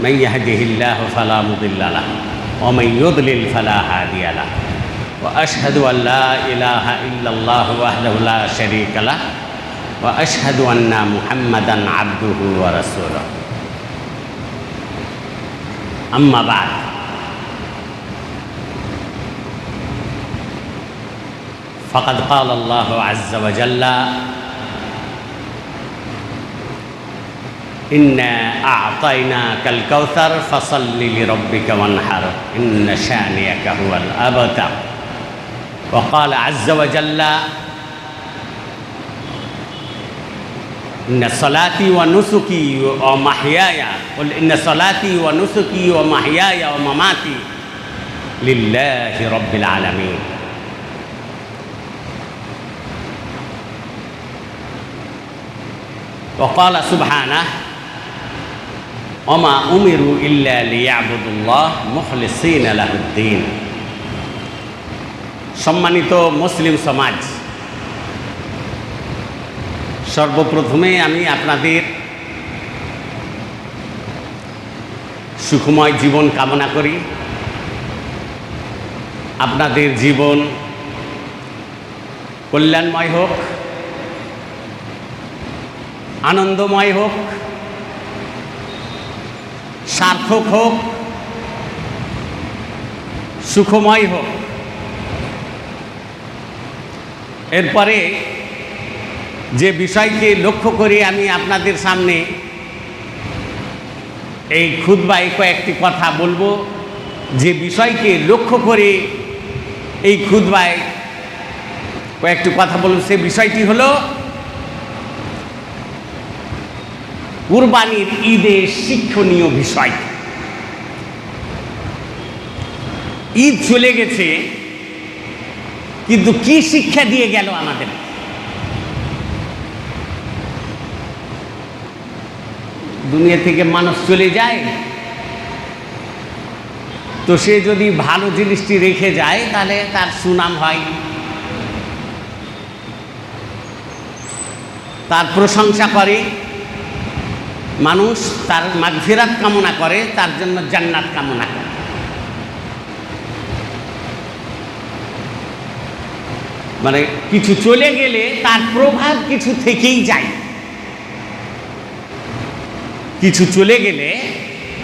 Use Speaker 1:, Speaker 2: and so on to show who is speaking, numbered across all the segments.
Speaker 1: من يهده الله فلا مضل له ومن يضلل فلا هادي له. وأشهد أن لا إله إلا الله وحده لا شريك له وأشهد أن محمدا عبده ورسوله. أما بعد فقد قال الله عز وجل إنا أعطيناك الكوثر فصل لربك وانحر إن شانئك هو الأبتر. وقال عز وجل إن صلاتي ونسكي ومحياي قل إن صلاتي ونسكي ومحياي ومماتي لله رب العالمين. وقال سبحانه অমা উমিরু ইয়াবুদুল্লাহ মুখলিসিন আলাহদ্দিন সম্মানিত মুসলিম সমাজ, সর্বপ্রথমে আমি আপনাদের সুখময় জীবন কামনা করি। আপনাদের জীবন কল্যাণময় হোক, আনন্দময় হোক সার্থক হোক, সুখময় হোক। এরপরে যে বিষয়কে লক্ষ্য করে আমি আপনাদের সামনে এই ক্ষুদ্বায় কয়েকটি কথা বলব। যে বিষয়কে লক্ষ্য করে এই ক্ষুদ্বায় কয়েকটি কথা বলব। সে বিষয়টি হলো কুরবানির ঈদের শিক্ষণীয় বিষয়। ঈদ চলে গেছে, কিন্তু কি শিক্ষা দিয়ে গেল আমাদের? দুনিয়া থেকে মানুষ চলে যায়। তো সে যদি ভালো জিনিসটি রেখে যায়, তাহলে তার সুনাম হয়। তার প্রশংসা করে। মানুষ তার মাগফিরাত কামনা করে, তার জন্য জান্নাত কামনা করে। মানে কিছু চলে গেলে তার প্রভাব কিছু থেকেই যায়। কিছু চলে গেলে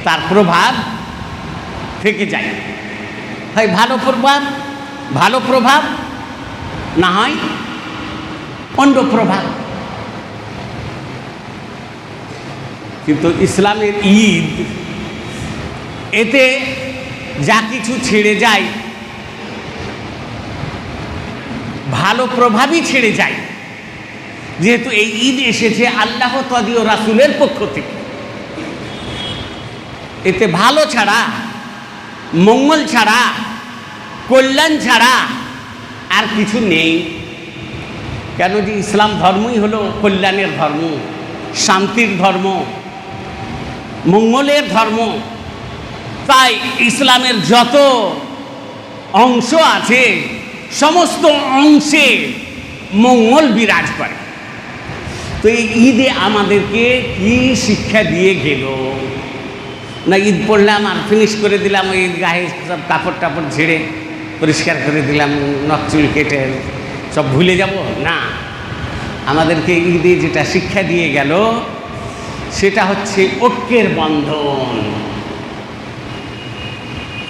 Speaker 1: তার প্রভাব থেকে যায়। হয় ভালো প্রভাব ভালো প্রভাব, না হয় অন্য প্রভাব। কিন্তু ইসলামের ঈদ, এতে যা কিছু ছেড়ে যায়, ভালো প্রভাবই ছেড়ে যায়। যেহেতু এই ঈদ এসেছে আল্লাহ তদীয় রাসুলের পক্ষ থেকে। এতে ভালো ছাড়া, মঙ্গল ছাড়া, কল্যাণ ছাড়া আর কিছু নেই। কেন যে ইসলাম ধর্মই হলো কল্যাণের ধর্ম, শান্তির ধর্ম মঙ্গলের ধর্ম। তাই ইসলামের যত অংশ আছে, সমস্ত অংশে মঙ্গল বিরাজ করে। তো এই ঈদে আমাদেরকে কি শিক্ষা দিয়ে গেল? না, ঈদ পড়লাম আর ফিনিশ করে দিলাম, ওই গায়ে সব কাপড় টাপড় ঝেড়ে পরিষ্কার করে দিলাম, নখ চুল কেটে সব ভুলে যাব? না। আমাদেরকে ঈদে যেটা শিক্ষা দিয়ে গেল সেটা হচ্ছে ঐক্যের বন্ধন।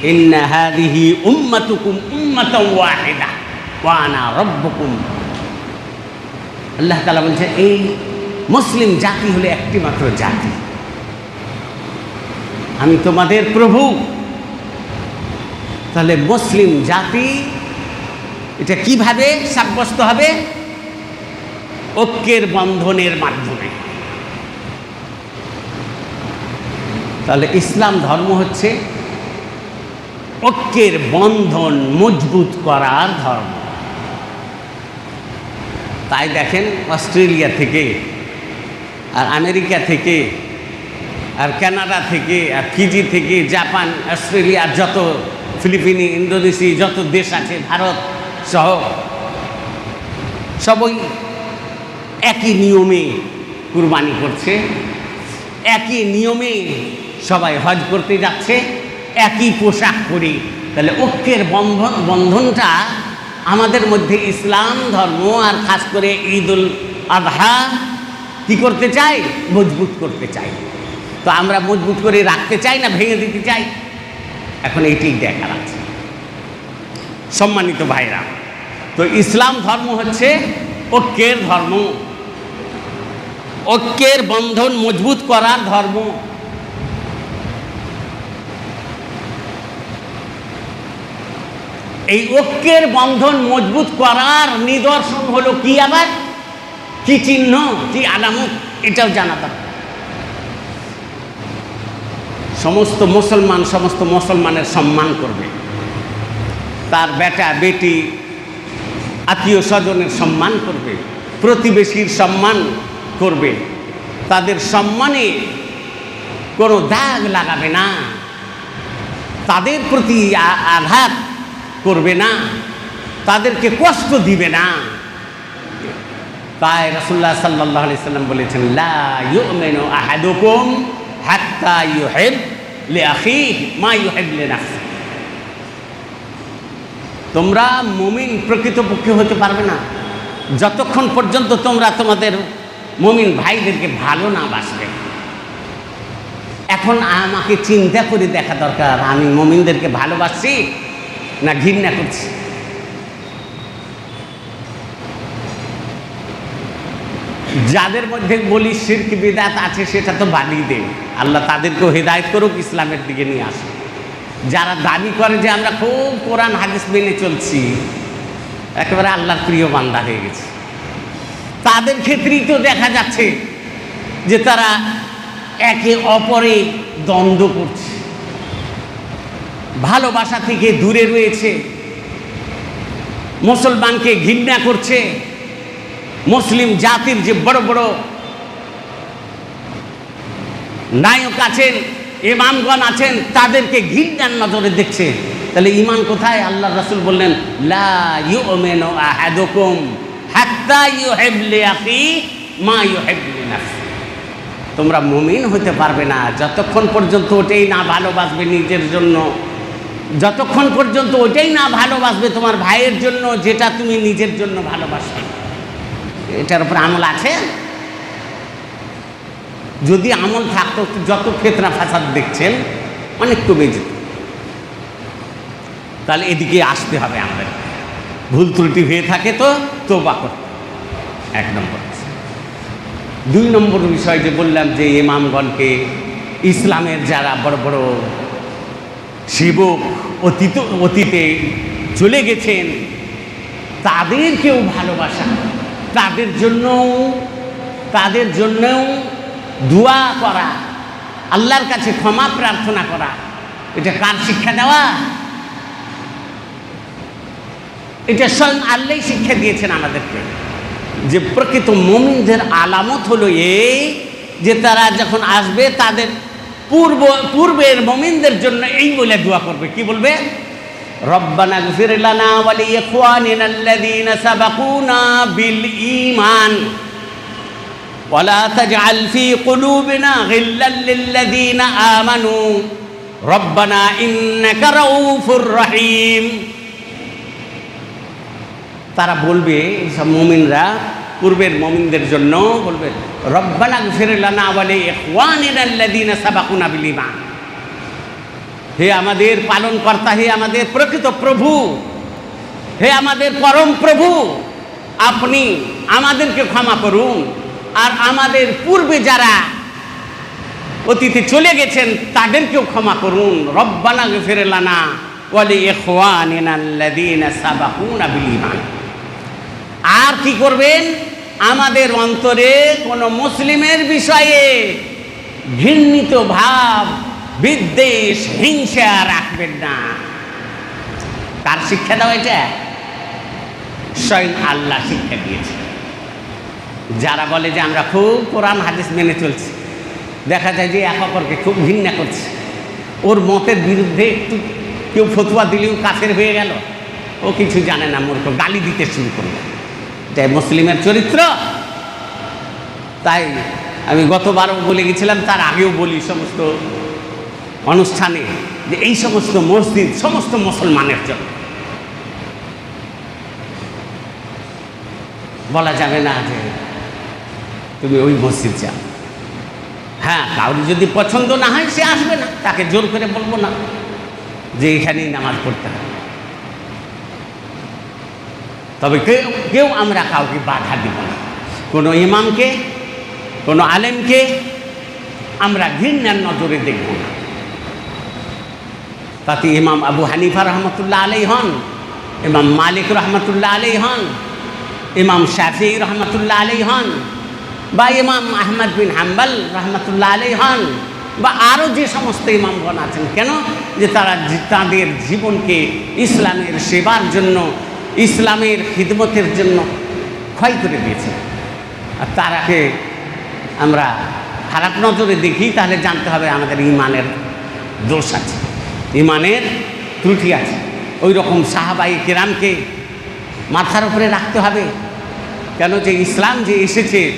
Speaker 1: ইন্না হাদিহি উম্মাতুকুম উম্মাতাও ওয়াহিদা, ওয়া আনা রব্বুকুম। আল্লাহ তাআলা বলছে, এই মুসলিম জাতি হলো একটি মাত্র জাতি। আমি তোমাদের প্রভু। তাহলে মুসলিম জাতি, এটা কীভাবে সাব্যস্ত হবে? ঐক্যের বন্ধনের মাধ্যমে। তাহলে ইসলাম ধর্ম হচ্ছে ঐক্যের বন্ধন মজবুত করার ধর্ম। তাই দেখেন অস্ট্রেলিয়া থেকে, আর আমেরিকা থেকে, আর কানাডা থেকে, আর ফিজি থেকে, জাপান অস্ট্রেলিয়ার যত ফিলিপিনি, ইন্দোনেশি, যত দেশ আছে, ভারত সহ সবই একই নিয়মে কুরবানি করছে। একই নিয়মে সবাই হজ করতে যাচ্ছে, একই পোশাক পরে। তাহলে ঐক্যের বন্ধন, বন্ধনটা আমাদের মধ্যে ইসলাম, ধর্ম আর খাস করে ঈদুল আধা কি করতে চাই? মজবুত করতে চাই। তো আমরা মজবুত করে রাখতে চাই না ভেঙে দিতে চাই? এখন এইটাই দেখার আছে। সম্মানিত ভাইরা, তো ইসলাম ধর্ম হচ্ছে ঐক্যের ধর্ম। ঐক্যের বন্ধন মজবুত করার ধর্ম। এই ঐক্যের বন্ধন মজবুত করার নিদর্শন হলো কি আবার? কি চিহ্ন? কি আলামত? এটাও জানা দরকার। সমস্ত মুসলমান সমস্ত মুসলমানের সম্মান করবে। তার বেটা, বেটি, আত্মীয় স্বজনের সম্মান করবে, প্রতিবেশীর সম্মান করবে। তাদের সম্মানে কোনো দাগ লাগাবে না। তাদের প্রতি আঘাত করবে না, তাদেরকে কষ্ট দিবে না। তাই রসুল্লাহ সাল্লাহ আলি সাল্লাম বলেছেন, লা লিআখিহি মা তোমরা মুমিন প্রকৃতপক্ষে হতে পারবে না। যতক্ষণ পর্যন্ত তোমরা তোমাদের মুমিন ভাইদেরকে ভালো না বাসবে। এখন আমাকে চিন্তা করে দেখা দরকার, আমি মুমিনদেরকে ভালোবাসছি? না ঘৃণা করছি। যাদের মধ্যে বলি শিরক, বিদাত আছে, সেটা তো বানিয়ে দেন আল্লাহ তাদেরকেও হেদায়ত করুক, ইসলামের দিকে নিয়ে আসুক। যারা দাবি করে যে আমরা খুব কোরআন, হাদিস মেনে চলছি, একেবারে আল্লাহর প্রিয় বান্দা হয়ে গেছে। তাদের ক্ষেত্রেই তো দেখা যাচ্ছে যে তারা একে অপরে দ্বন্দ্ব করছে। ভালোবাসা থেকে দূরে রয়েছে। মুসলমানকে ঘৃণা করছে। মুসলিম জাতির যে বড় বড় নায়ক আছেন, ইমামগণ আছেন, তাদেরকে ঘৃণার নজরে দেখছে। তাহলে ইমান কোথায়? আল্লাহ রাসূল বললেন তোমরা মুমিন হতে পারবে না। যতক্ষণ পর্যন্ত ওটাই না ভালোবাসবে নিজের জন্য। যতক্ষণ পর্যন্ত ওটাই না ভালোবাসবে তোমার ভাইয়ের জন্য যেটা তুমি নিজের জন্য ভালোবাসবে এটার উপর আমল আছে? যদি আমল থাকতো, যত ফেতনা ফাসাদ দেখছেন, অনেক কমে যেত। তাহলে এদিকে আসতে হবে আমাদের। ভুল ত্রুটি হয়ে থাকে তো তোবা করতে হবে। এক নম্বর দুই নম্বর বিষয় যে বললাম যে ইমামগণকে ইসলামের যারা বড় বড় সেবক অতীত, অতীতে চলে গেছেন। তাদেরকেও ভালোবাসা তাদের জন্যও তাদের জন্যও দোয়া করা, আল্লাহর কাছে ক্ষমা প্রার্থনা করা, এটা কার শিক্ষা দেওয়া? এটা স্বয়ং আল্লাহ শিক্ষা দিয়েছেন আমাদেরকে। যে প্রকৃত মমিনদের আলামত হলো এই যে তারা যখন আসবে, তাদের পূর্ব পূর্বের মমিনদের জন্য এই বলে দোয়া করবে কি বলবে রব্বানা গফির লানা ওয়া লিইখওয়ানিনা আল্লাযীনা সাবাকুনা বিল ঈমান ولا تجعل في قلوبنا غلا للذين آمنوا ربنا إنك رؤوف رحيم তারা বলবে সব মমিনরা পূর্বের মমিনদের জন্য বলবে রব্বানা ফিরলানা বলে সাবাকুনা হে আমাদের পালন কর্তা হে আমাদের প্রকৃত প্রভু, হে আমাদের পরম প্রভু, আপনি আমাদেরকে ক্ষমা করুন। আর আমাদের পূর্বে যারা অতীতে চলে গেছেন, তাদেরকেও ক্ষমা করুন। রব্বানা ফেরেলানা বিল ঈমান। আর কি করবেন? আমাদের অন্তরে কোনো মুসলিমের বিষয়ে ঘৃণিত ভাব, বিদ্বেষ, হিংসা রাখবেন না। তার শিক্ষা দাও এটা? স্বয়ং আল্লাহ শিক্ষা দিয়েছে। যারা বলে যে আমরা খুব কোরআন, হাদিস মেনে চলছি, দেখা যায় যে এক অপরকে খুব ঘৃণা করছে। ওর মতের বিরুদ্ধে একটু কেউ ফতুয়া দিলেও কাফের হয়ে গেল। ও কিছু জানে না, মূর্খ, গালি দিতে শুরু করল। এটাই মুসলিমের চরিত্র। তাই আমি গতবারও বলে গেছিলাম, তার আগেও বলি সমস্ত অনুষ্ঠানে যে এই সমস্ত মসজিদ, সমস্ত মুসলমানের জন্য। বলা যাবে না যে তুমি ওই মসজিদ যাও। হ্যাঁ কাউরি যদি পছন্দ না হয়, সে আসবে না। তাকে জোর করে বলব না যে এখানেই নামাজ পড়তে হবে। তবে কেউ কেউ আমরা কাউকে বাধা দিব না। কোনো ইমামকে, কোনো আলেমকে আমরা ঘৃণার নজরে দেখব না। তাতে ইমাম আবু হানিফা রহমতুল্লাহ আলাই হন, ইমাম মালিক রহমতুল্লাহ আলাই হন, ইমাম শাফি রহমতুল্লাহ আলাই হন, বা ইমাম আহমদ বিন হাম্বাল রহমতুল্লাহ আলাই হন, বা আরও যে সমস্ত ইমামগণ আছেন, কেন? যে তারা তাদের জীবনকে ইসলামের সেবার জন্য ইসলামের খিদমতের জন্য ক্ষয় করে দিয়েছে। আর তারাকে আমরা খারাপ নজরে দেখি, তাহলে জানতে হবে আমাদের ইমানের দোষ আছে, ইমানের ত্রুটি আছে। ওই রকম সাহাবাই কেরামকে মাথার উপরে রাখতে হবে। কেন যে ইসলাম যে এসেছে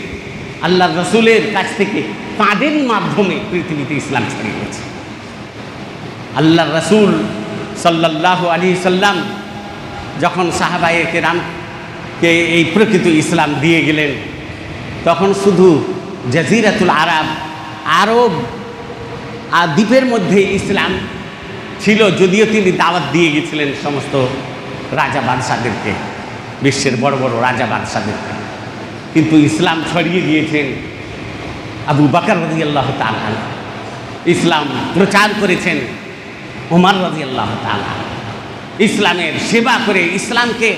Speaker 1: আল্লাহ রসুলের কাছ থেকে তাঁদেরই মাধ্যমে পৃথিবীতে ইসলাম ছড়িয়ে গেছে। আল্লাহ রসুল সাল্লাহ আলী সাল্লাম যখন সাহাবায়ে কেরামকে এই প্রকৃত ইসলাম দিয়ে গেলেন, তখন শুধু জাজিরাতুল আরব আরব আর দ্বীপের মধ্যে ইসলাম ছিল, যদিও তিনি দাওয়াত দিয়ে গেছিলেন সমস্ত রাজা বাদশাদেরকে, বিশ্বের বড় বড় রাজা বাদশাদেরকে। কিন্তু ইসলাম ছড়িয়ে গিয়েছেন আবু বাকর রাজি আল্লাহ তালান ইসলাম প্রচার করেছেন উমার রাজি আল্লাহ তালান ইসলামের সেবা করে ইসলামকে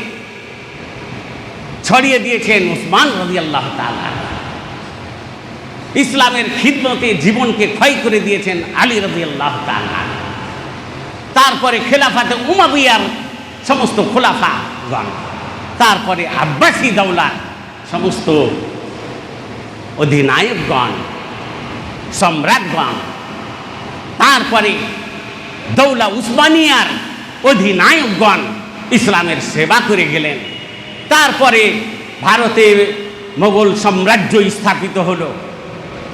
Speaker 1: ছড়িয়ে দিয়েছেন উসমান রাজি আল্লাহ ইসলামের খিদমতে জীবনকে ক্ষয় করে দিয়েছেন আলী রবি আল্লাহ তারপরে খেলাফাতে উমাবিয়ার সমস্ত খোলাফাগণ, তারপরে আব্বাসী দৌলার সমস্ত অধিনায়কগণ, সম্রাটগণ, তারপরে দৌলা উসমানিয়ার অধিনায়কগণ ইসলামের সেবা করে গেলেন। তারপরে ভারতে মোগল সাম্রাজ্য স্থাপিত হলো।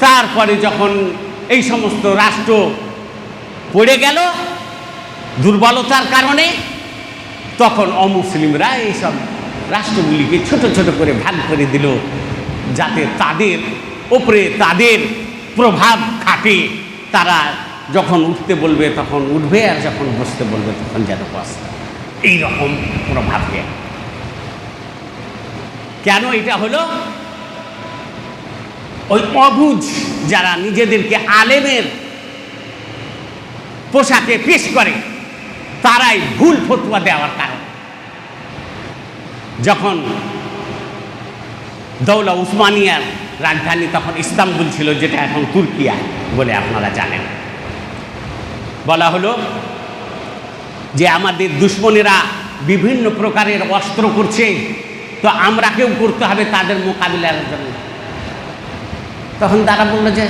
Speaker 1: তারপরে যখন এই সমস্ত রাষ্ট্র পড়ে গেল দুর্বলতার কারণে, তখন অমুসলিমরা এইসব রাষ্ট্রগুলিকে ছোট ছোট করে ভাগ করে দিল, যাতে তাদের ওপরে তাদের প্রভাব খাটে। তারা যখন উঠতে বলবে, তখন উঠবে, আর যখন বসতে বলবে, তখন যেন বসবে এইরকম প্রভাব দেয় কেন এটা হলো? ওই অবুঝ যারা নিজেদেরকে আলেমের পোশাকে পেশ করে, তারাই ভুল ফতুয়া দেওয়ার কারণ। যখন দৌলা উসমানিয়ার রাজধানী তখন ইস্তাম্বুল ছিল, যেটা এখন তুর্কিয়া বলে আপনারা জানেন। বলা হলো যে আমাদের দুশ্মনেরা বিভিন্ন প্রকারের অস্ত্র করছে, তো আমরা কেউ করতে হবে তাদের মোকাবিলার জন্য। তখন তারা বলল যে,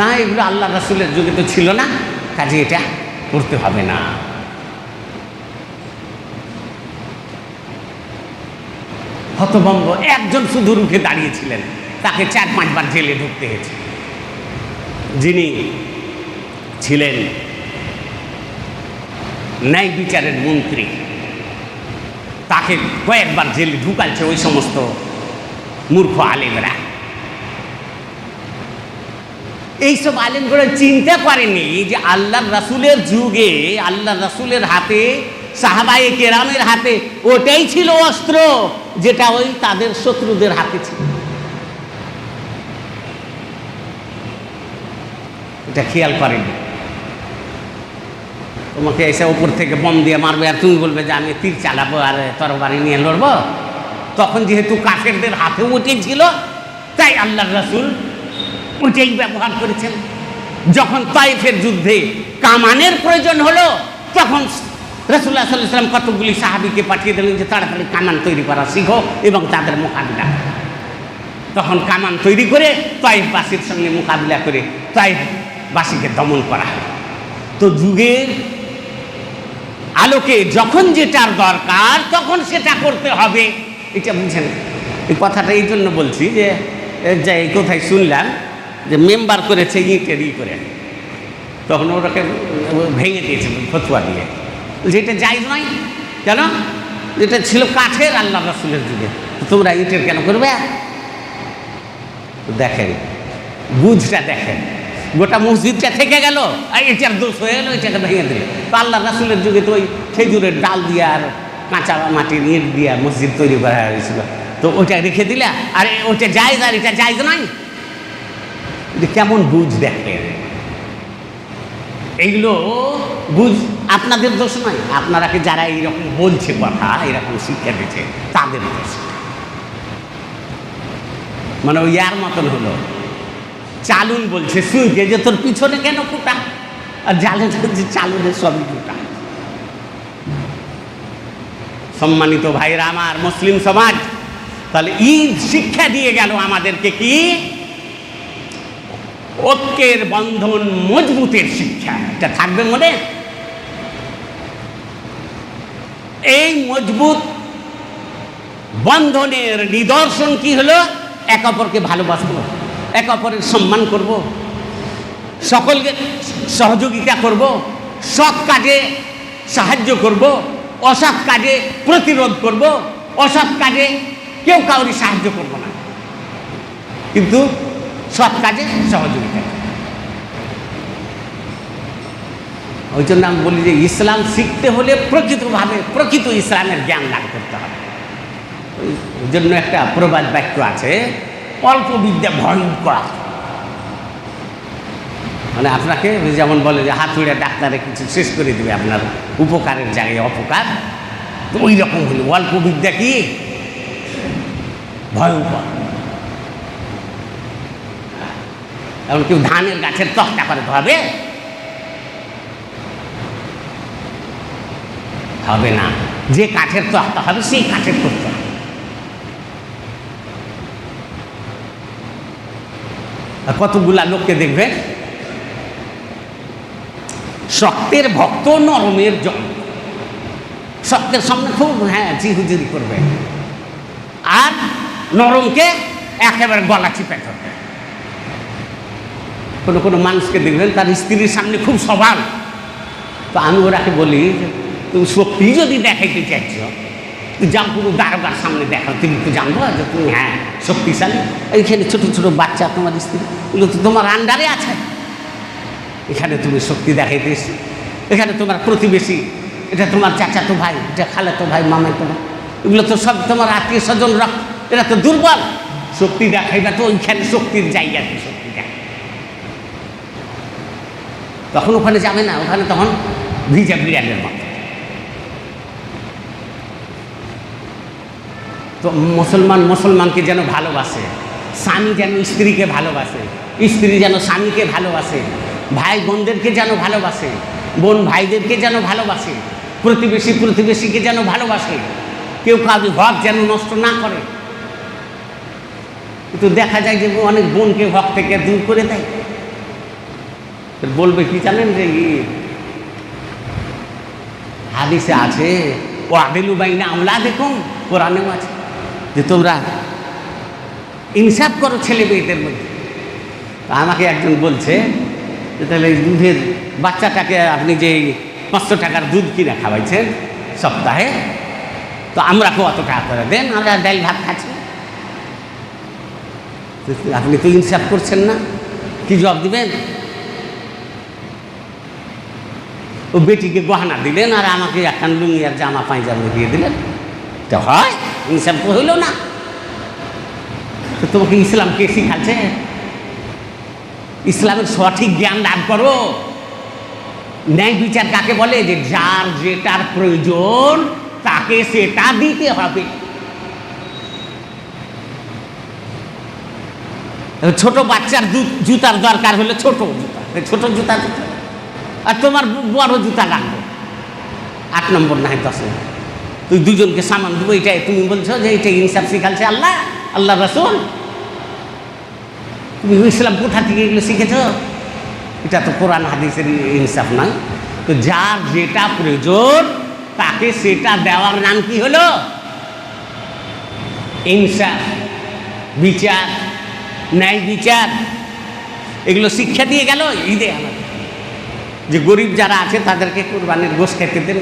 Speaker 1: না, এগুলো আল্লাহ রাসুলের যুগে তো ছিল না, কাজে এটা করতে হবে না। হতভম্ব একজন শুধু রুখে দাঁড়িয়েছিলেন, তাকে চার পাঁচবার জেলে ঢুকতে হয়েছে। যিনি ছিলেন ন্যায় বিচারের মন্ত্রী। তাকে কয়েকবার জেলে ঢুকাচ্ছে ওই সমস্ত মূর্খ আলেমরা। এইসব আলেমগুলো চিন্তা করেনি যে আল্লাহ রাসুলের যুগে আল্লাহ রাসুলের হাতে, সাহাবায়ে কেরামের হাতে ওটাই ছিল অস্ত্র যেটা ওই তাদের শত্রুদের হাতে ছিল। এটা খেয়াল করেনি তোমাকে এসে উপর থেকে বম দিয়ে মারবে আর তুমি বলবে যে আমি তীর চালাবো আর তরবারি নিয়ে লড়বো। তখন যেহেতু কাফেরদের হাতে ওটাই ছিল, তাই আল্লাহ রাসুল ওটাই ব্যবহার করেছেন। যখন তাইফের যুদ্ধে কামানের প্রয়োজন হলো, তখন রসুল্লাহ সাল্লাম কতগুলি সাহাবিকে পাঠিয়ে দিলেন যে তাড়াতাড়ি কামান তৈরি করা শিখো এবং তাদের মোকাবিলা। তখন কামান তৈরি করে তাইফবাসীর সঙ্গে মোকাবিলা করে তাইফবাসীকে দমন করা হয়। তো যুগের আলোকে যখন যেটার দরকার তখন সেটা করতে হবে। এটা বুঝেন এই কথাটা এই জন্য বলছি যে এ, যে এই কোথায় শুনলাম যে মেম্বার করেছে ইটের ই করে। তখন ওটাকে ভেঙে দিয়েছে ফতুয়া দিয়ে। যেটা যাই নয়। কেন? এটা ছিল কাঠের আল্লাহ রাসুলের যুগে। তোমরা ইটের কেন করবে? দেখেন বুঝটা দেখেন। গোটা মসজিদটা থেকে গেল। আর এটার দোষ হয়ে গেলো, এটাকে ভেঙে দিলে। তো আল্লাহ রাসুলের যুগে তো ওই খেজুরের ডাল দিয়ে আর কাঁচা মাটির ইট দিয়ে মসজিদ তৈরি করা হয়েছিল তো ওইটা রেখে দিলে, আর ওইটা জায়জ আর এটা জায়জ নয়। যে কেমন বুঝ দেখেন এইগুলো বুঝ আপনাদের দোষ নয়। আপনারা কি যারা এইরকম বলছে কথা এরকম শিক্ষা দিচ্ছে, তাদের দোষ। মানে ওই ইয়ার মতন হলো। চালুন বলছে সুইকে যে তোর পিছনে কেন ফুটা? আর জালে যে চালুনের সবই ফুটা। সম্মানিত ভাইরা আমার মুসলিম সমাজ, তাহলে ঈদ শিক্ষা দিয়ে গেল আমাদেরকে কি? ঐক্যের বন্ধন মজবুতের শিক্ষা। এটা থাকবে মনে? এই মজবুত বন্ধনের নিদর্শন কি হলো? এক অপরকে ভালোবাসবো। এক অপরের সম্মান করব, সকলকে সহযোগিতা করব, সৎ কাজে সাহায্য করব, অসৎ কাজে প্রতিরোধ করব, অসৎ কাজে কেউ কাউরি সাহায্য করব না। কিন্তু সৎ কাজে সহযোগিতা ওই জন্য আমি বলি যে ইসলাম শিখতে হলে প্রকৃতভাবে প্রকৃত ইসলামের জ্ঞান লাভ করতে হবে। ওই- জন্য একটা প্রবাদ বাক্য আছে অল্প বিদ্যা ভয়ঙ্কর। মানে আপনাকে যেমন বলে যে হাতুড়ে ডাক্তারে কিছু শেষ করে দেবে, আপনার উপকারের জায়গায় অপকার, তো ওই রকম হলো। অল্প বিদ্যা কি? ভয়ঙ্কর। এখন কেউ ধানের গাছের তক্তা করে হবে হবে না। যে কাঠের তক্তা হবে, সেই কাঠের করতে হবে কতগুলা লোককে দেখবে। শক্তের ভক্ত নরমের জন। শক্তের সামনে খুব হ্যাঁ জি হুজুরি করবে। আর নরমকে একেবারে গলা চিপে ধরবে। কোনো কোনো মানুষকে দেখবেন, তার স্ত্রীর সামনে খুব সবাল। তো আমি ওরাকে বলি তুমি সত্যি যদি দেখাইতে চাইছ যাও কোনো দারোগার সামনে দেখাও তুমি তো জানব যে তুমি হ্যাঁ শক্তিশালী। এইখানে ছোটো ছোটো বাচ্চা তোমার স্ত্রী, এগুলো তো তোমার আন্ডারে আছে। এখানে তুমি শক্তি দেখাইতে এসছো। এখানে তোমার প্রতিবেশী, এটা তোমার চাচাতো ভাই, এটা খালাতো ভাই মামাতো ভাই, এগুলো তো সব তোমার আত্মীয় স্বজন রক্ত এরা তো দুর্বল। শক্তি দেখাইবা তো ওইখানে শক্তির জায়গাতে শক্তি দেখাই তখন ওখানে যাবে না, ওখানে তখন ভিজা বিড়ালের মতো। তো মুসলমান মুসলমানকে যেন ভালোবাসে, স্বামী যেন স্ত্রীকে ভালোবাসে, স্ত্রী যেন স্বামীকে ভালোবাসে, ভাই বোনদেরকে যেন ভালোবাসে, বোন ভাইদেরকে যেন ভালোবাসে, প্রতিবেশী প্রতিবেশীকে যেন ভালোবাসে, কেউ কাউকে হক যেন নষ্ট না করে। কিন্তু দেখা যায় যে অনেক বোনকে হক থেকে দূর করে দেয়। বলবে কি জানেন যে হাদিসে আছে ও আদিলু বাইনা আমলা দেখুন কোরআনেও আছে। যে তোমরা ইনসাফ করো ছেলে মেয়েদের মধ্যে। তা আমাকে একজন বলছে যে তাহলে দুধের বাচ্চাটাকে আপনি যে পাঁচশো টাকার দুধ কিনে খাওয়াইছেন সপ্তাহে তো আমরা কত টাকা করে দেন? আমরা ডাল ভাত খাচ্ছি। আপনি তো ইনসাফ করছেন না। কি জবাব দিবেন? ও বেটিকে গহনা দিলেন আর আমাকে একখান লুঙ্গি আর জামা পায়জামা দিয়ে দিলেন। তো হয়? ইনসাফ তো হইল না। তোমাকে ইসলাম কে শিখাচ্ছে? ইসলামের সঠিক জ্ঞান লাভ করো। ন্যায় বিচার কাকে বলে? যে যার যেটার প্রয়োজন, তাকে সেটা দিতে হবে। ছোট বাচ্চার জুতার দরকার হলে ছোট জুতা ছোট জুতা। আর তোমার বড় জুতা লাগবে। আট নম্বর নাই দশ নম্বর। তুই দুজনকে সামান দেবো, এটাই তুমি বলছো যে এটা ইনসাফ শিখালছে আল্লাহ আল্লাহ রসুল। তুমি ইসলাম কোথা থেকে এগুলো শিখেছ? এটা তো কোরআন, হাদিসের ইনসাফ নয়। তো যার যেটা প্রয়োজন, তাকে সেটা দেওয়ার নাম কি হলো? ইনসাফ, বিচার, ন্যায় বিচার। এগুলো শিক্ষা দিয়ে গেল ঈদে আমাদের। যে গরিব যারা আছে, তাদেরকে কোরবানির গোশ খেতে দেন।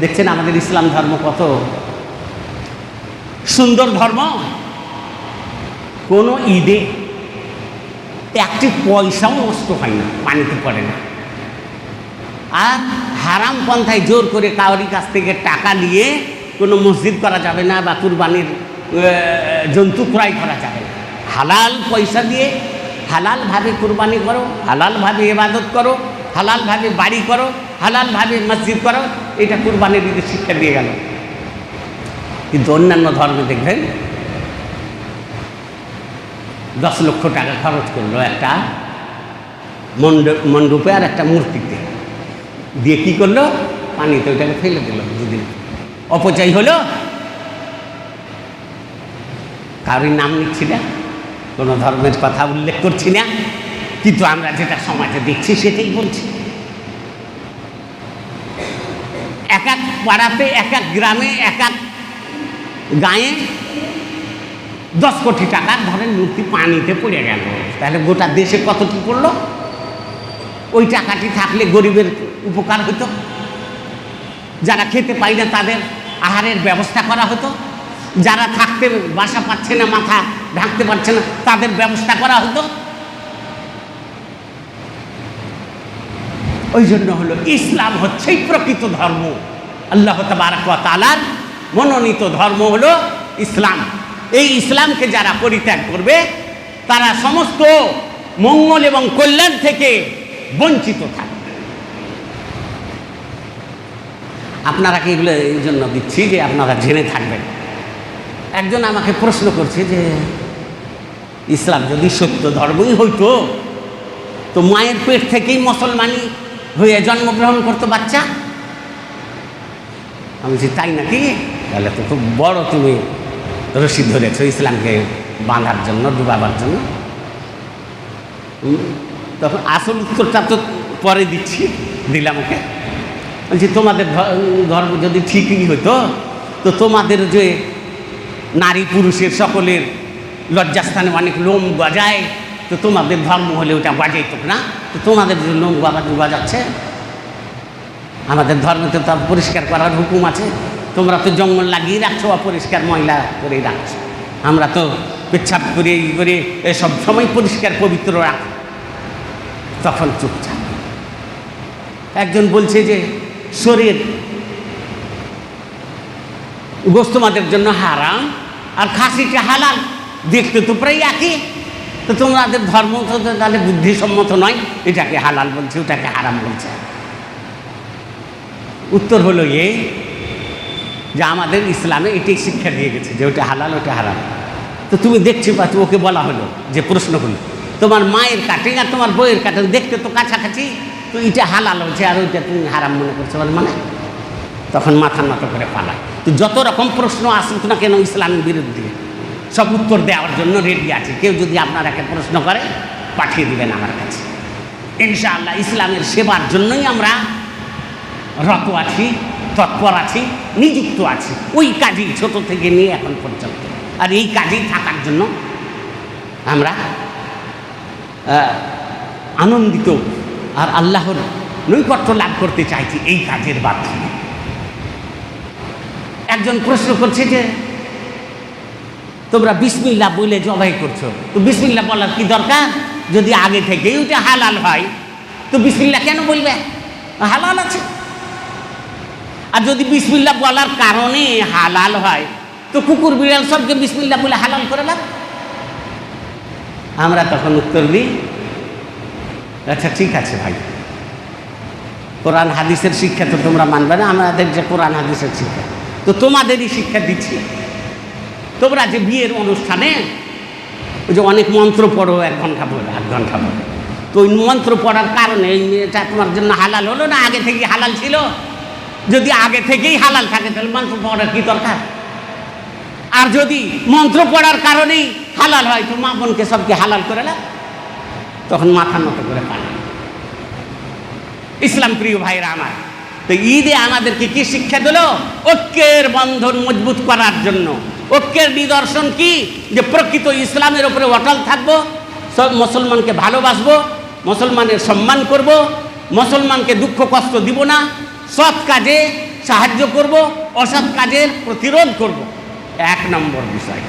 Speaker 1: দেখছেন আমাদের ইসলাম ধর্ম কত? সুন্দর ধর্ম? কোনো ঈদে একটি পয়সাও নষ্ট হয় না, পানিতে পড়ে না। আর হারাম পন্থায় জোর করে কাউরি কাছ থেকে টাকা নিয়ে কোনো মসজিদ করা যাবে না বা কুরবানির জন্তু ক্রয় করা যাবে না। হালাল পয়সা দিয়ে হালালভাবে কুরবানি করো, হালালভাবে ইবাদত করো, হালালভাবে বাড়ি করো হালালভাবে মসজিদ করো, এটা কুরবানির ঈদের শিক্ষা দিয়ে গেল। কিন্তু অন্যান্য ধর্মে দেখবেন, দশ লক্ষ টাকা খরচ করল একটা মণ্ডপ মণ্ডপে আর একটা মূর্তিতে। দিয়ে কি করল? পানিতে ওইটাকে ফেলে দিল দুদিন। অপচয় হলো। কারোর নাম নিচ্ছি না, কোনো ধর্মের কথা উল্লেখ করছি না। কিন্তু আমরা যেটা সমাজে দেখছি সেটাই বলছি। এক এক পাড়াতে এক এক গ্রামে এক এক গাঁয়ে দশ কোটি টাকা ধরেন মূর্তি পানিতে পড়ে গেল। তাহলে গোটা দেশে কত কি পড়ল ওই টাকাটি থাকলে গরিবের উপকার হতো, যারা খেতে পায় না তাদের আহারের ব্যবস্থা করা হতো, যারা থাকতে বাসা পাচ্ছে না, মাথা ঢাকতে পারছে না, তাদের ব্যবস্থা করা হতো। ওই জন্য হলো ইসলাম হচ্ছেই প্রকৃত ধর্ম। আল্লাহ তালার মনোনীত ধর্ম হলো ইসলাম। এই ইসলামকে যারা পরিত্যাগ করবে, তারা সমস্ত মঙ্গল এবং কল্যাণ থেকে বঞ্চিত থাকবে। আপনারা কি এগুলো এই জন্য দিচ্ছি যে আপনারা জেনে থাকবেন? একজন আমাকে প্রশ্ন করছে যে, ইসলাম যদি সত্য ধর্মই হইতো, তো মায়ের পেট থেকেই মুসলমানি হয়ে জন্মগ্রহণ করতো বাচ্চা? আমি বলছি, তাই নাকি? তাহলে তো খুব বড় তুমি রশিদ ধরেছ ইসলামকে বাঁধার জন্য, ডুবাবার জন্য। তখন আসল উত্তরটা তো পরে দিচ্ছি, দিলাম ওকে। বলছি, তোমাদের ধর্ম যদি ঠিকই হতো তো তোমাদের যে নারী পুরুষের সকলের লজ্জাস্থানে অনেক লোম বাজায় তো তোমাদের ধর্ম হলে ওটা বাজাইত না? তোমাদের যে লোম গজা গজাচ্ছে আমাদের ধর্মতে তো পরিষ্কার করার হুকুম আছে। তোমরা তো জঙ্গল লাগিয়ে রাখছো, অপরিষ্কার ময়লা করে রাখছো। আমরা তো পেচ্ছাপ করে, ই করে সব সময় পরিষ্কার, পবিত্র রাখ। তখন চুপচাপ। একজন বলছে যে, শরীর গোস্ত মাদের জন্য হারাম, আর খাসিটা হালাল, দেখতে তো প্রায় একই। তো তোমাদের ধর্ম তো তাহলে বুদ্ধিসম্মত নয়। এটাকে হালাল বলছে, ওটাকে হারাম বলছে। উত্তর হলো এই যে আমাদের ইসলামে এটাই শিক্ষা দিয়ে গেছে যে ওটা হালাল, ওটা হারাম। তো তুমি দেখছি বা ওকে বলা হলো যে প্রশ্ন হলো, তোমার মায়ের কাটিং আর তোমার বইয়ের কাটিং দেখতে তো কাছাকাছি, তো এটা হালাল হচ্ছে আর ওইটা তুমি হারাম মনে করছ বলে মানে? তখন মাথা নত করে পালায়। তো যত রকম প্রশ্ন আসুক না কেন ইসলামের বিরুদ্ধে? সব উত্তর দেওয়ার জন্য রেডি আছে। কেউ যদি আপনার একে প্রশ্ন করে, পাঠিয়ে দিবেন আমার কাছে। ইনশাআল্লাহ, ইসলামের সেবার জন্যই আমরা রত আছি, তৎপর আছি, নিযুক্ত আছি। ওই কাজেই ছোট থেকে নিয়ে এখন পর্যন্ত। আর এই কাজেই থাকার জন্য আমরা আনন্দিত আর আল্লাহর নৈকট্য লাভ করতে চাইছি এই কাজের মাধ্যমে। একজন প্রশ্ন করছে যে তোমরা বিসমিল্লা বলে জবাই করছ। তো বিসমিল্লা বলার কি দরকার? যদি আগে থেকেই ওটা হালাল হয়, তো বিসমিল্লা কেন বলবে? হালাল আছে। আর যদি বিসমিল্লা বলার কারণে হালাল হয়, তো কুকুর, বিড়াল সবকে বিসমিল্লা বলে হালাল করে না আমরা তখন উত্তর দিই আচ্ছা ঠিক আছে ভাই। কোরআন হাদিসের শিক্ষা তো তোমরা মানবে না, আমাদের যে কোরআন হাদিসের শিক্ষা। তো তোমাদেরই শিক্ষা দিচ্ছি। তোমরা যে বিয়ের অনুষ্ঠানে, ওই যে অনেক মন্ত্র পড়ো এক ঘণ্টা পড়ো এক ঘণ্টা পড়ো তো ওই মন্ত্র পড়ার কারণে এই মেয়েটা তোমার জন্য হালাল হলো না? আগে থেকে হালাল ছিল? যদি আগে থেকেই হালাল থাকে, তাহলে মন্ত্র পড়ার কি দরকার? আর যদি মন্ত্র পড়ার কারণেই হালাল হয়, তো মা বোনকে সবকে হালাল করে না তখন মাথা নত করে পালায় ইসলাম প্রিয় ভাইরা আমার, তো ঈদে আমাদেরকে কি শিক্ষা দিল? ঐক্যের বন্ধন মজবুত করার জন্য। ঐক্যের নিদর্শন কি? যে প্রকৃত ইসলামের ওপরে অটল থাকব, সব মুসলমানকে ভালোবাসবো, মুসলমানের সম্মান করব, মুসলমানকে দুঃখ কষ্ট দিব না, সৎ কাজে সাহায্য করব, অসৎ কাজের প্রতিরোধ করব। এক নম্বর বিষয়।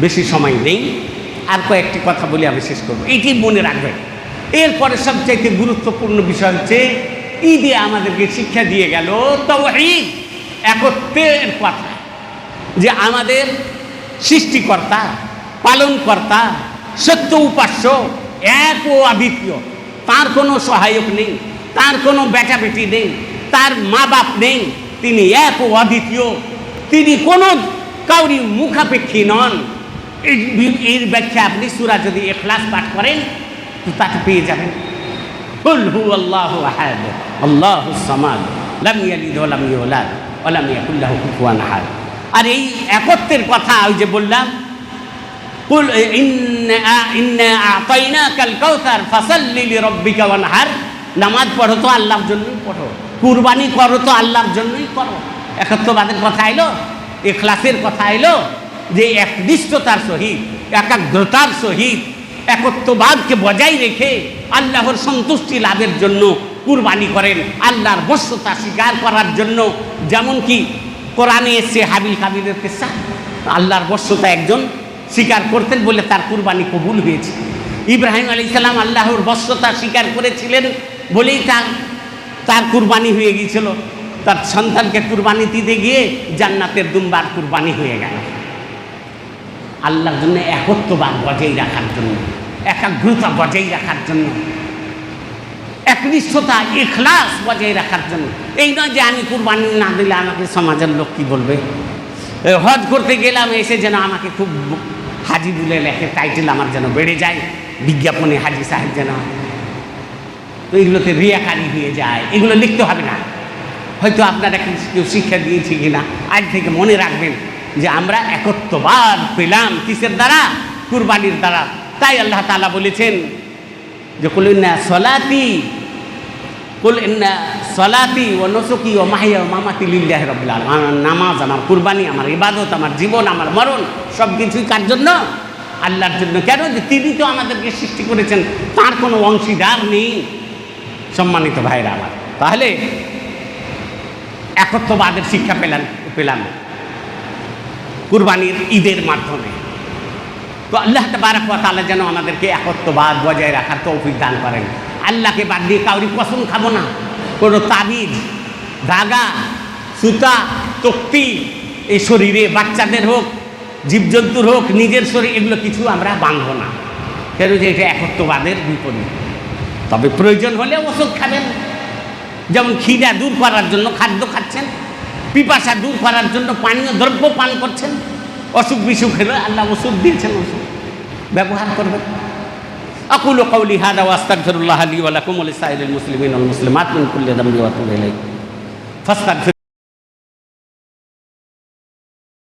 Speaker 1: বেশি সময় নেই। আর কয়েকটি কথা বলে আমি শেষ করব। এটি মনে রাখবেন। এরপরে সবচাইতে গুরুত্বপূর্ণ বিষয় হচ্ছে, ঈদে আমাদেরকে শিক্ষা দিয়ে গেল তৌহিদ একত্রের কথা। যে আমাদের সৃষ্টিকর্তা পালনকর্তা সত্য উপাস্য এক ও আদিত্য তার কোনো সহায়ক নেই তার কোনো বেটা বেটি নেই তার মা বাপ নেই তিনি এক ও অদ্বিতীয় তিনি কোনো কাউরি মুখাপেক্ষী নন এই বি- এর ব্যাখ্যা আপনি সুরা যদি এখলাস পাঠ করেন তো তাকে পেয়ে যাবেন قل هو الله احد الله الصمد لم يلد ولم يولد ولم يكن له كفوا احد আর এই একত্বের কথা ওই যে বললাম, কুল নামাজ পড়ো তো আল্লাহর জন্যই পড়ো, কুরবানি করো তো আল্লাহর জন্যই করো। একত্ববাদের কথা এলো এখলাসের কথা এলো, যে একনিষ্ঠতার সহিত, একাগ্রতার সহিত একত্ববাদকে বজায় রেখে আল্লাহর সন্তুষ্টি লাভের জন্য কুরবানি করেন, আল্লাহর বশ্যতা স্বীকার করার জন্য। যেমন কি কোরআনে এসছে হাবিল কাবিলের কেসা আল্লাহর বশ্যতা একজন স্বীকার করতেন বলে তার কুরবানি কবুল হয়েছে। ইব্রাহিম আলী সালাম আল্লাহর বশ্যতা স্বীকার করেছিলেন বলেই তার তার কুরবানি হয়ে গিয়েছিল। তার সন্তানকে কুরবানি দিতে গিয়ে জান্নাতের দুমবার কুরবানি হয়ে গেল। আল্লাহর জন্য একত্ববাদ বজায় রাখার জন্য, একাগ্রতা বজায় রাখার জন্য একনিষ্ঠতা এখলাস বজায় রাখার জন্য। এই নয় যে আমি কুরবানি না দিলে আমাকে সমাজের লোক কী বলবে? হজ করতে গেলাম, এসে যেন আমাকে খুব হাজি বলে লেখে টাইটেল আমার যেন বেড়ে যায়, বিজ্ঞাপনে হাজি সাহেব যেন। তো এগুলোতে রিয়াকারি হয়ে যায়, এগুলো লিখতে হবে না। হয়তো আপনারা কেউ শিক্ষা দিয়েছে কিনা, আজ থেকে মনে রাখবেন যে আমরা একত্ববাদ পেলাম কিসের দ্বারা? কুরবানির দ্বারা। তাই আল্লাহ তালা বলেছেন যে, কুল ইন্না সলাতি কুল ইন্না সলাতি ও নসুকি ও মাহিয়া মামাতি লিল্লাহি আলামিন। আমার নামাজ, আমার কুরবানি, আমার ইবাদত, আমার জীবন, আমার মরণ সব কিছুই কার জন্য? আল্লাহর জন্য। কেন? যে তিনি তো আমাদেরকে সৃষ্টি করেছেন, তার কোনো অংশীদার নেই। সম্মানিত ভাইরা আমার, তাহলে একত্ববাদের শিক্ষা পেলাম পেলাম। কুরবানির ঈদের মাধ্যমে। তো আল্লাহ তাবারক তাআলা যেন আমাদেরকে একত্ববাদ বজায় রাখার তৌফিক দান করেন। আল্লাহকে বাদ দিয়ে কাউরি কসম খাব না। কোনো তাবিজ, ধাগা, সুতা, তক্তি, এই শরীরে বাচ্চাদের হোক, জীবজন্তুর হোক, নিজের শরীর, এগুলো কিছু আমরা বাঁধবো না। কেন যে এটা একত্ববাদের বিপরীত। তবে প্রয়োজন হলে ওষুধ খাবেন। যেমন খিদা দূর করার জন্য খাদ্য খাচ্ছেন, পিপাসা দূর করার জন্য পানীয় দ্রব্য পান করছেন, অসুখ বিসুখ হলে আল্লাহ ওষুধ দিয়েছেন ওষুধ। ব্যবহার করবেন। أقول قولي هذا وأستغفر الله لي ولكم ولسائر المسلمين والمسلمات من كل ذنب وأتوب إليه فاستغفر